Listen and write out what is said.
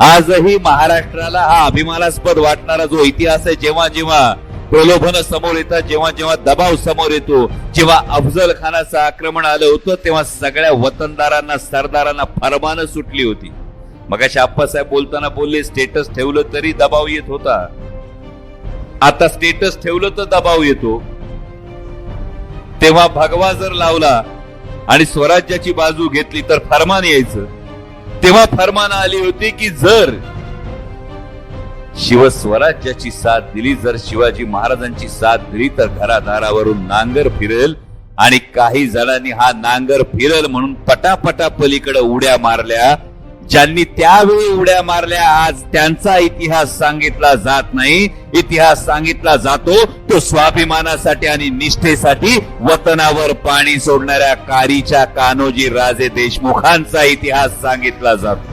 आजही महाराष्ट्राला हा अभिमानास्पद वाटणारा जो इतिहास आहे जेव्हा जेव्हा प्रलोभन समोर येतात जेव्हा जेव्हा दबाव समोर येतो जेव्हा अफजल खानाचं आक्रमण आलं होतं तेव्हा सगळ्या वतनदारांना सरदारांना फरमानं सुटली होती. मग आप्पासाहेब बोलताना बोलले स्टेटस ठेवलं तरी दबाव येत होता. आता स्टेटस ठेवलं तर दबाव येतो. तेव्हा भगवा जर लावला आणि स्वराज्याची बाजू घेतली तर फरमान यायचं. तेव्हा फरमान आली होती की जर शिवस्वराज्याची साथ दिली जर शिवाजी महाराजांची साथ दिली तर घरादारावरून नांगर फिरेल आणि काही जणांनी हा नांगर फिरल म्हणून पटापटा पलीकडे उड्या मारल्या. ज्यांनी त्यावेळी उड्या मारल्या आज त्यांचा इतिहास सांगितला जात नाही. इतिहास सांगितला जातो तो स्वाभिमानासाठी आणि निष्ठेसाठी वतनावर पाणी सोडणाऱ्या कारीच्या कान्होजी राजे देशमुखांचा इतिहास सांगितला जातो.